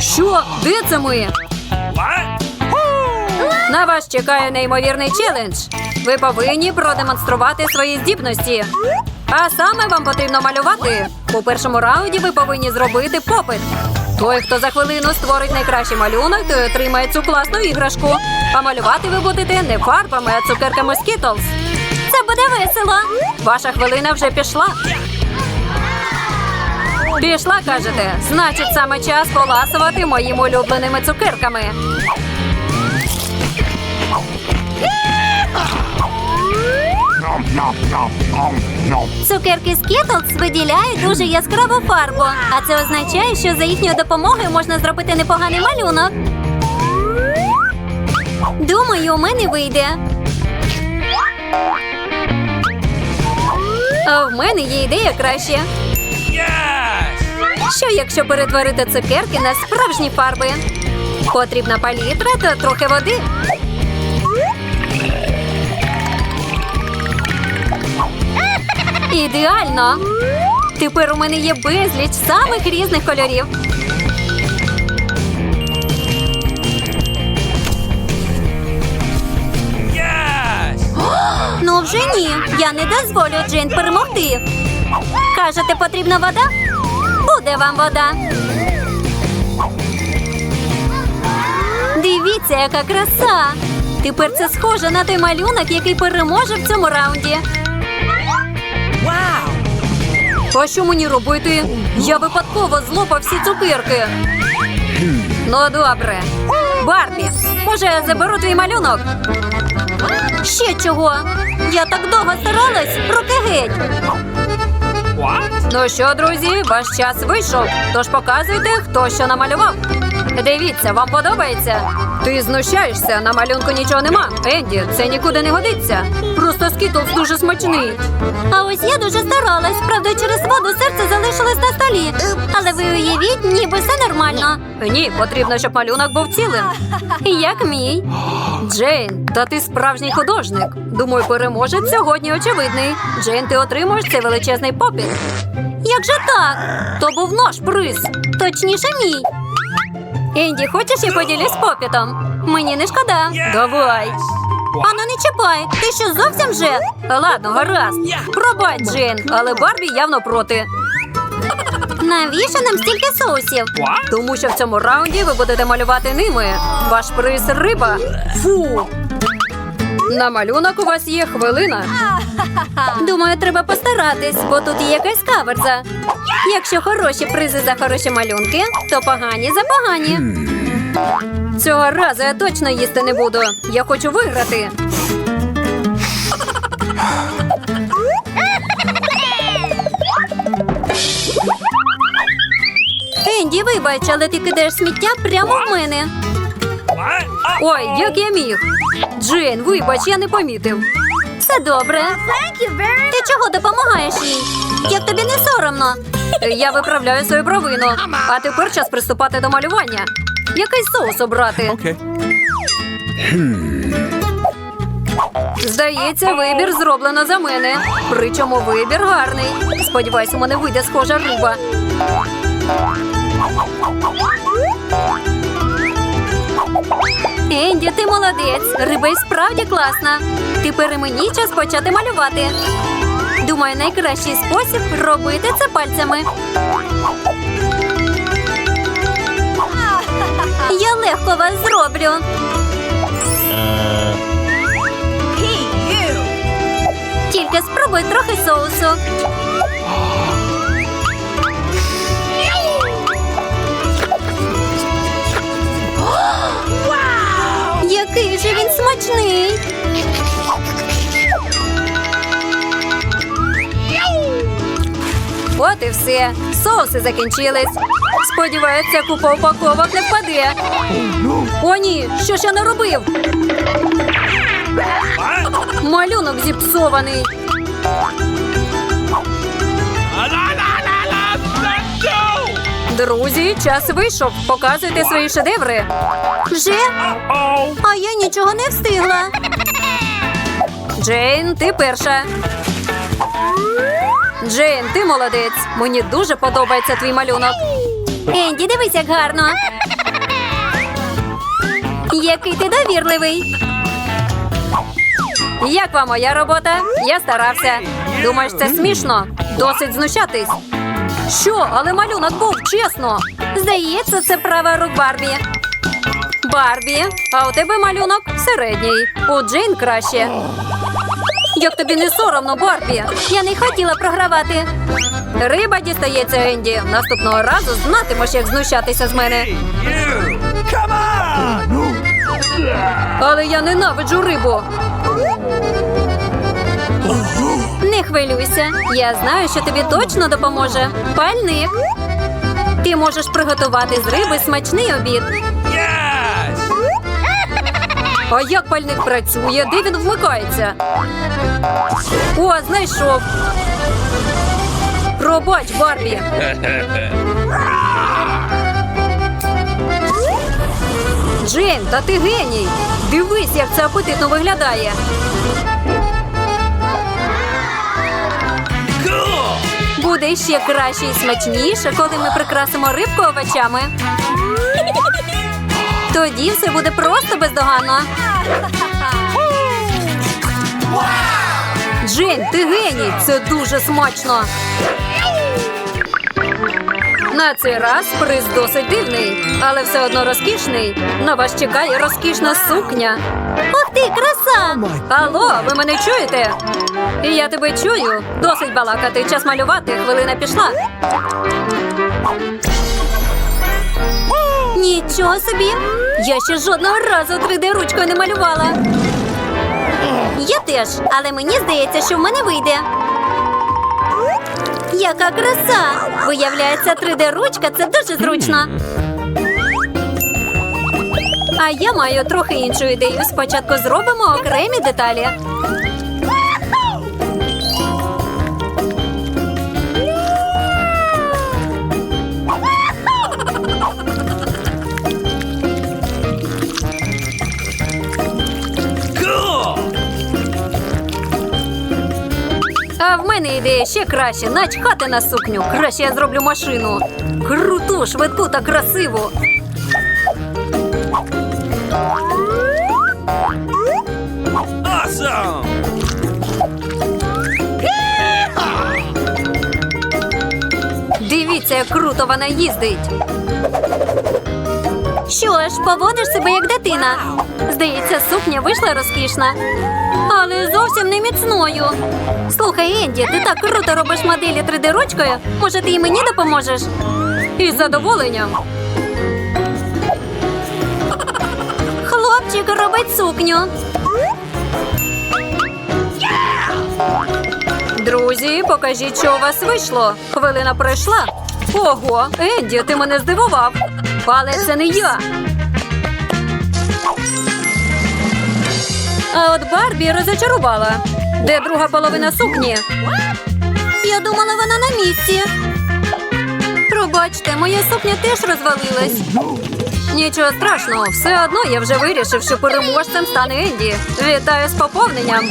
Що? Де це ми? На вас чекає неймовірний челендж. Ви повинні продемонструвати свої здібності. А саме вам потрібно малювати. У першому раунді ви повинні зробити попит. Той, хто за хвилину створить найкращий малюнок, той отримає цю класну іграшку. А малювати ви будете не фарбами, а цукерками Skittles. Це буде весело. Ваша хвилина вже пішла. Пішла, кажете. Значить, саме час поласувати моїми улюбленими цукерками. Цукерки Skittles виділяють дуже яскраву фарбу, а це означає, що за їхньою допомогою можна зробити непоганий малюнок. Думаю, у мене вийде. А в мене є ідея краще. Що якщо перетворити цукерки на справжні фарби? Потрібна палітра та трохи води. Ідеально! Тепер у мене є безліч самих різних кольорів. Ну вже ні. Я не дозволю Джейн перемогти. Кажете, потрібна вода? Буде вам вода. Дивіться, яка краса! Тепер це схоже на той малюнок, який переможе в цьому раунді. А що мені робити? Я випадково злопав всі цукерки. Ну, добре. Барбі, може, я заберу твій малюнок? Ще чого? Я так довго старалась, руки геть. Ну що, друзі, ваш час вийшов. Тож показуйте, хто що намалював. Дивіться, вам подобається? Ти знущаєшся, на малюнку нічого нема. Енді, це нікуди не годиться. Просто скітлс дуже смачний. А ось я дуже старалась. Правда, через воду серце залишилось на столі. Але ви уявіть, ніби все нормально. Ні, потрібно, щоб малюнок був цілим. Як мій. Джейн, та ти справжній художник. Думаю, переможець сьогодні очевидний. Джейн, ти отримуєш цей величезний попіт. Як же так? То був наш приз. Точніше, мій. Енді, хочеш я поділюсь попітом? Мені не шкода. Давай. Ану, не чіпай. Ти що зовсім вже? Ладно, гаразд. Пробач, Джейн, але Барбі явно проти. Навіщо нам стільки соусів? Тому що в цьому раунді ви будете малювати ними. Ваш приз риба. Фу. На малюнок у вас є хвилина. Думаю, треба постаратись, бо тут є якась каверза. Якщо хороші призи за хороші малюнки, то погані за погані. Цього разу я точно їсти не буду. Я хочу виграти. Енді, вибач, але ти кидаєш сміття прямо в мене. Ой, як я міг. Джейн, вибач, я не помітив. Все добре. Ти чого допомагаєш їй? Як тобі не соромно? Я виправляю свою провину. А тепер час приступати до малювання. Який соус обрати? Okay. Здається, вибір зроблено за мене. Причому вибір гарний. Сподіваюсь, у мене вийде схожа риба. Енді, ти молодець. Риба й справді класна. Тепер і мені час почати малювати. Думаю, найкращий спосіб робити це пальцями. Я легко вас зроблю. Тільки спробуй трохи соусу. Який же він смачний. От і все. Соуси закінчились. Сподіваюся, купа упаковок не впаде. О, ні, що ж я наробив? Малюнок зіпсований. Друзі, час вийшов. Показуйте свої шедеври. Вже? А я нічого не встигла. Джейн, ти перша. Джейн, ти молодець. Мені дуже подобається твій малюнок. Енді, дивись, як гарно. Який ти довірливий. Як вам моя робота? Я старався. Думаєш, це смішно? Досить знущатись. Що, але малюнок був, чесно. Здається, це права рук Барбі. Барбі, а у тебе малюнок середній. У Джейн краще. Як тобі не соромно, Барбі? Я не хотіла програвати. Риба дістається Енді. Наступного разу знатимеш, як знущатися з мене. Але я ненавиджу рибу. Не хвилюйся. Я знаю, що тобі точно допоможе. Пальник. Ти можеш приготувати з риби смачний обід. А як пальник працює? Де він вмикається? О, знайшов. Пробач, Барбі. Джейн, та ти геній. Дивись, як це апетитно виглядає. Буде ще краще і смачніше, коли ми прикрасимо рибку овочами. Тоді все буде просто бездоганно. Джейн, ти геній. Це дуже смачно. На цей раз приз досить дивний, але все одно розкішний. На вас чекає розкішна сукня. Ух ти, краса! Алло, ви мене чуєте? Я тебе чую. Досить балакати. Час малювати. Хвилина пішла. Нічого собі! Я ще жодного разу 3D ручкою не малювала. Я теж, але мені здається, що в мене вийде. Яка краса! Виявляється, 3D ручка це дуже зручно. А я маю трохи іншу ідею. Спочатку зробимо окремі деталі. А в мене ідея ще краще. Начхати на сукню. Краще я зроблю машину. Круту, швидку та красиву. Awesome! Дивіться, як круто вона їздить. Що ж, поводиш себе як дитина. Здається, сукня вийшла розкішна. Але зовсім не міцною. Слухай, Енді, ти так круто робиш моделі 3D ручкою. Може, ти і мені допоможеш? Із задоволенням. Хлопчик робить сукню. Друзі, покажіть, що у вас вийшло. Хвилина пройшла. Ого, Енді, ти мене здивував. Але це не я. А от Барбі розочарувала. Де друга половина сукні? Я думала, вона на місці. Пробачте, моя сукня теж розвалилась. Нічого страшного, все одно я вже вирішив, що переможцем стане Енді. Вітаю з поповненням.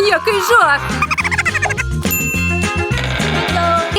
Який жах!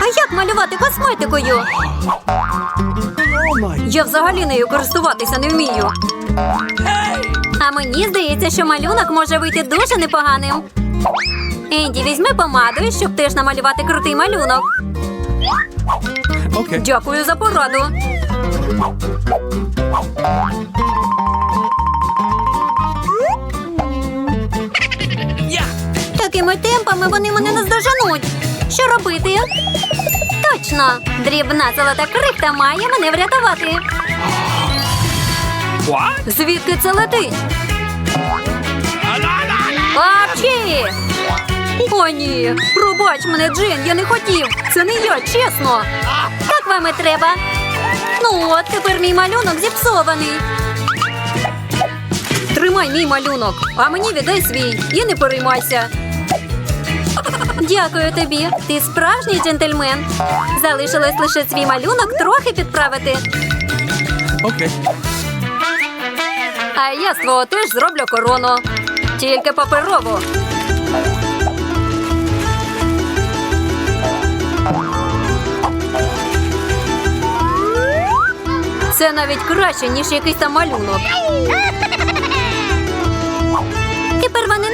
А як малювати косметикою? Я взагалі нею користуватися не вмію. А мені здається, що малюнок може вийти дуже непоганим. Енді, візьми помаду, щоб теж намалювати крутий малюнок. Okay. Дякую за пораду. Такими темпами вони мене наздоженуть. Що робити? Точно, дрібна золота крихта має мене врятувати. Звідки це летить? Апчі! О, ні. Пробач мене, Джейн, я не хотів. Це не я, чесно. Так вам і треба. Ну от, тепер мій малюнок зіпсований. Тримай мій малюнок, а мені віддай свій і не переймайся. Дякую тобі. Ти справжній джентльмен. Залишилось лише свій малюнок трохи підправити. Okay. А я з твого теж зроблю корону. Тільки паперову. Це навіть краще, ніж якийсь там малюнок.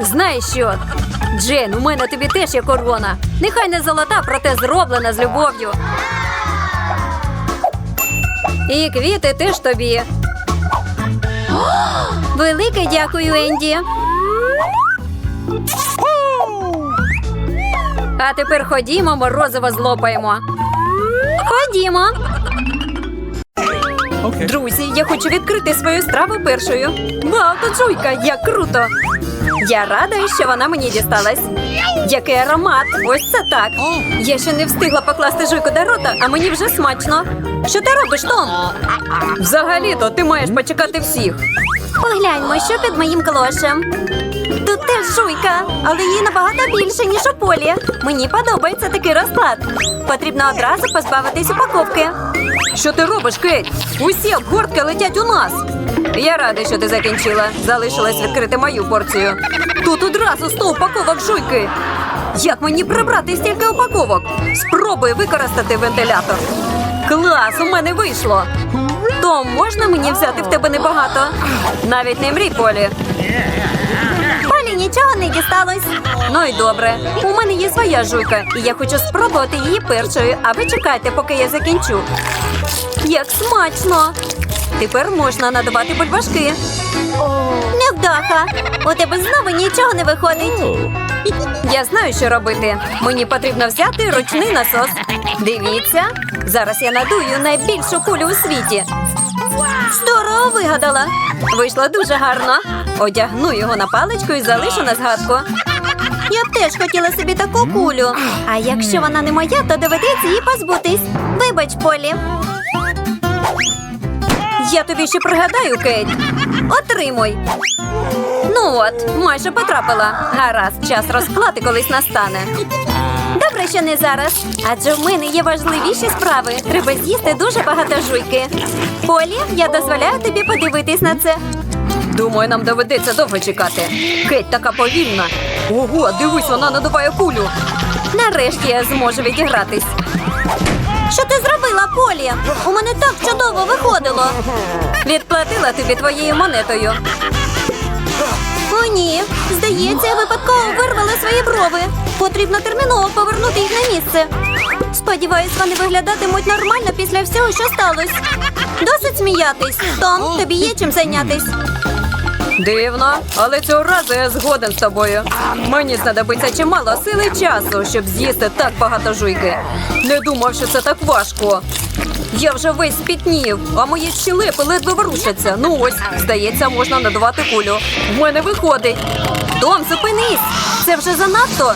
Знаєш що? Джен, у мене тобі теж є корона. Нехай не золота, проте зроблена з любов'ю. І квіти теж тобі. Велике дякую, Енді. А тепер ходімо, морозиво злопаємо. Ходімо. Okay. Друзі, я хочу відкрити свою страву першою. Тут жуйка, як круто! Я рада, що вона мені дісталась. Який аромат! Ось це так. Я ще не встигла покласти жуйку до рота, а мені вже смачно. Що ти робиш, Том? Взагалі-то ти маєш почекати всіх. Погляньмо, що під моїм клошем. Тут теж жуйка, але її набагато більше, ніж у полі. Мені подобається такий розклад. Потрібно одразу позбавитись упаковки. Що ти робиш, Кейт? Усі обгортки летять у нас. Я рада, що ти закінчила. Залишилось відкрити мою порцію. Тут одразу сто упаковок жуйки. Як мені прибрати стільки упаковок? Спробуй використати вентилятор. Клас, у мене вийшло. Том, можна мені взяти в тебе небагато? Навіть не мрій, Полі. Полі нічого не дісталось. Ну і добре. У мене є своя жуйка, і я хочу спробувати її першою, а ви чекайте, поки я закінчу. Як смачно! Тепер можна надавати бульбашки. Невдаха. У тебе знову нічого не виходить. Я знаю, що робити. Мені потрібно взяти ручний насос. Дивіться, зараз я надую найбільшу кулю у світі. Здорово вигадала. Вийшло дуже гарно. Одягну його на паличку і залишу на згадку. Я б теж хотіла собі таку кулю. А якщо вона не моя, то доведеться її позбутись. Вибач, Полі. Я тобі ще пригадаю, Кейт. Отримуй. Ну от, майже потрапила. Гаразд, час розклати колись настане. Добре, що не зараз. Адже в мене є важливіші справи. Треба з'їсти дуже багато жуйки. Полі, я дозволяю тобі подивитись на це. Думаю, нам доведеться довго чекати. Кейт така повільна. Ого, дивись, вона надуває кулю. Нарешті я зможу відігратись. Що ти зробила, Полі? У мене так чудово виходило. Відплатила тобі твоєю монетою. О, ні. Здається, випадково вирвала свої брови. Потрібно терміново повернути їх на місце. Сподіваюсь, вони виглядатимуть нормально після всього, що сталося. Досить сміятись. Том, тобі є чим зайнятись. Дивно, але цього разу я згоден з тобою. Мені знадобиться чимало сили часу, щоб з'їсти так багато жуйки. Не думав, що це так важко. Я вже весь спітнів, а мої щелепи ледве ворушаться. Ну ось, здається, можна надувати кулю. В мене виходить. Том, зупинись! Це вже занадто.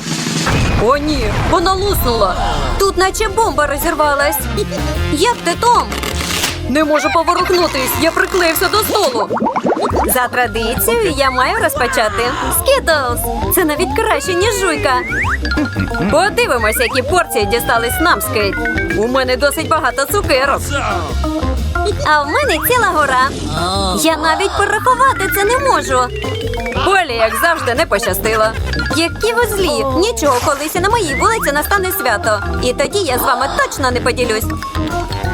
О, ні, вона луснула. Тут наче бомба розірвалась. Як ти, Том? Не можу поворухнутись, я приклеївся до столу. За традицією я маю розпочати. Скітлз! Це навіть краще, ніж жуйка. Подивимося, які порції дістались нам, Скейт. У мене досить багато цукерок. А в мене ціла гора. Я навіть порахувати це не можу. Полі, як завжди, не пощастило. Які ви злі! Нічого, колись на моїй вулиці настане свято. І тоді я з вами точно не поділюсь.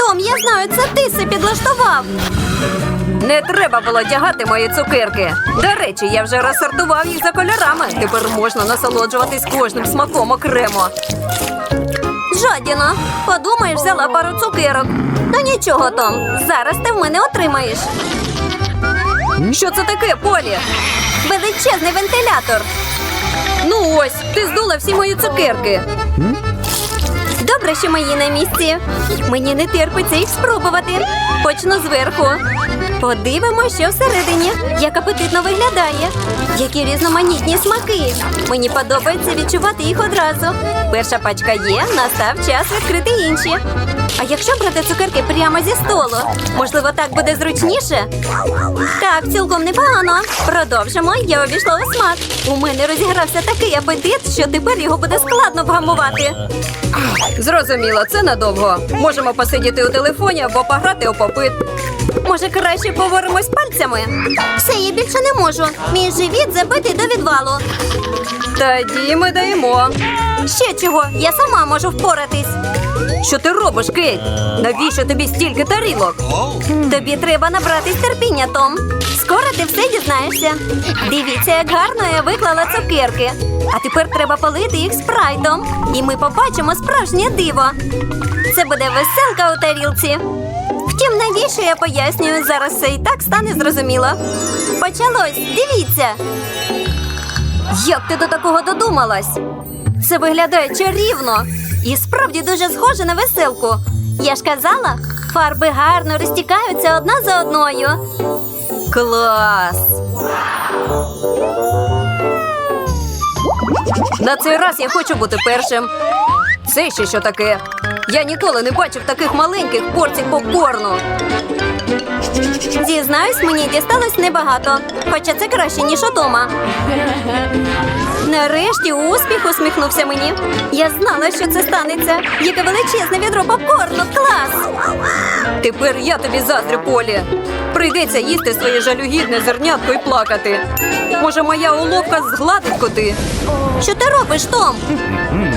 Том, я знаю, це ти все підлаштував. Не треба було тягати мої цукерки. До речі, я вже розсортував їх за кольорами. Тепер можна насолоджуватись кожним смаком окремо. Жадіна, подумаєш, взяла пару цукерок. Ну нічого, Том, зараз ти в мене отримаєш. Що це таке, Полі? Величезний вентилятор. Ну ось, ти здула всі мої цукерки. Добре, що мої на місці. Мені не терпиться їх спробувати. Почну зверху. Подивимося, що всередині. Як апетитно виглядає. Які різноманітні смаки. Мені подобається відчувати їх одразу. Перша пачка є, настав час відкрити інші. А якщо брати цукерки прямо зі столу, можливо, так буде зручніше? Так, цілком непогано. Продовжимо. Я обійшла у смак. У мене розігрався такий апетит, що тепер його буде складно вгамувати. Зрозуміло, це надовго. Можемо посидіти у телефоні або пограти у попит. Може, краще поворимось пальцями? Все, я більше не можу. Мій живіт забитий до відвалу. Тоді ми даємо. Ще чого, я сама можу впоратись. Що ти робиш, Кейт? Навіщо тобі стільки тарілок? Тобі треба набратись терпіння, Том. Скоро ти все дізнаєшся. Дивіться, як гарно я виклала цукерки. А тепер треба полити їх спрайтом. І ми побачимо справжнє диво. Це буде веселка у тарілці. Втім, навіщо я пояснюю, зараз все і так стане зрозуміло. Почалось, дивіться. Як ти до такого додумалась? Це виглядає чарівно і справді дуже схоже на веселку. Я ж казала, фарби гарно розтікаються одна за одною. Клас! На цей раз я хочу бути першим. Це ще що таке? Я ніколи не бачив таких маленьких порцій попкорну. Зізнаюсь, мені дісталось небагато, хоча це краще, ніж удома. Нарешті успіх усміхнувся мені. Я знала, що це станеться. Яке величезне відро попкорну, клас! Тепер я тобі заздрю, Полі. Прийдеться їсти своє жалюгідне зернятко і плакати. Може, моя уловка згладить коти? Що ти робиш, Том?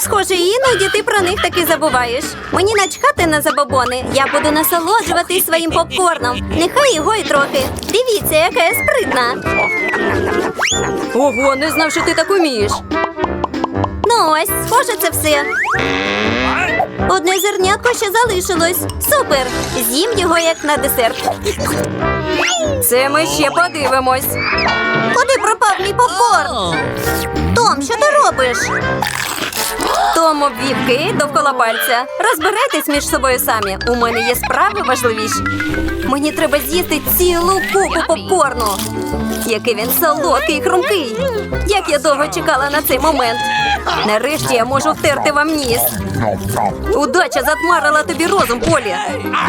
Схоже, іноді ти про них таки забуваєш. Мені начхати на забобони. Я буду насолоджуватись своїм попкорном. Нехай його й трохи. Дивіться, яка я спритна. Ого, не знав, що ти так умієш. Ну ось, схоже, це все. Одне зернятко ще залишилось. Супер! З'їм його як на десерт. Це ми ще подивимось. Куди пропав мій попкорн? Том, що ти робиш? Том вівки довкола пальця. Розбирайтесь між собою самі. У мене є справи важливіші. Мені треба з'їсти цілу купу попкорну. Який він солодкий і хрумкий. Як я довго чекала на цей момент. Нарешті я можу втерти вам ніс. Удача затмарила тобі розум, Полі.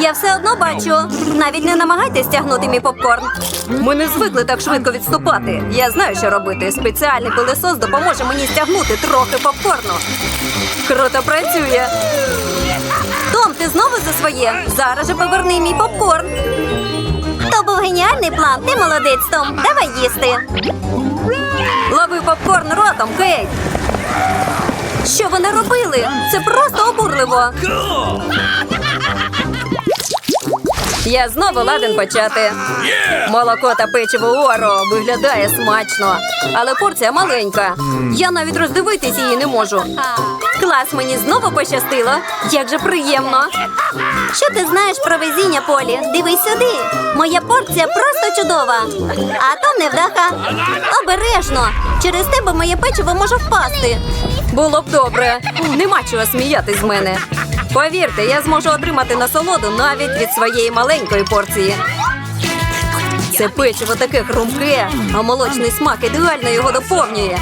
Я все одно бачу. Навіть не намагайтесь тягнути мій попкорн. Ми не звикли так швидко відступати. Я знаю, що робити. Спеціальний пилисос допоможе мені стягнути трохи попкорну. Круто працює. Ти знову за своє? Зараз же поверни мій попкорн. То був геніальний план. Ти молодець, Том. Давай їсти. Лови попкорн ротом, Кейт. Що вони робили? Це просто обурливо. Я знову ладен почати. Молоко та печиво Оро виглядає смачно, але порція маленька. Я навіть роздивитись її не можу. Клас, мені знову пощастило. Як же приємно. Що ти знаєш про везіння, Полі? Дивись сюди. Моя порція просто чудова. А то невдаха. Обережно. Через тебе моє печиво може впасти. Було б добре. Нема чого сміятись з мене. Повірте, я зможу отримати насолоду навіть від своєї маленької порції. Це печиво таке хрумке, а молочний смак ідеально його доповнює.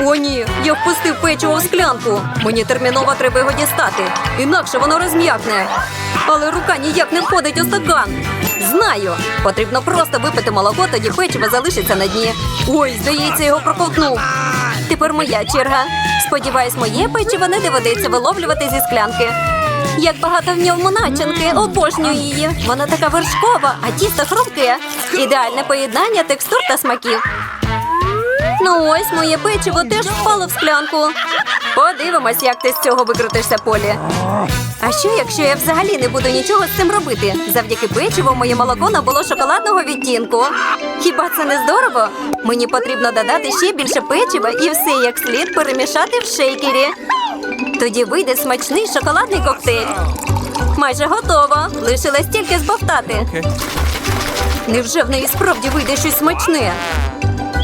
О, ні, я впустив печиво в склянку. Мені терміново треба його дістати, інакше воно розм'якне. Але рука ніяк не входить у стакан. Знаю, потрібно просто випити молоко, тоді печиво залишиться на дні. Ой, здається, його проковтнув. Тепер моя черга. Сподіваюсь, моє печиво не доведеться виловлювати зі склянки. Як багато в ньому начинки, обожнюю її. Вона така вершкова, а тісто хрумке. Ідеальне поєднання текстур та смаків. Ну ось моє печиво теж впало в склянку. Подивимось, як ти з цього викрутишся, Полі. А що, якщо я взагалі не буду нічого з цим робити? Завдяки печиву моє молоко набуло шоколадного відтінку. Хіба це не здорово? Мені потрібно додати ще більше печива і все як слід перемішати в шейкері. Тоді вийде смачний шоколадний коктейль. Майже готово. Лишилось тільки збовтати. Невже в неї справді вийде щось смачне?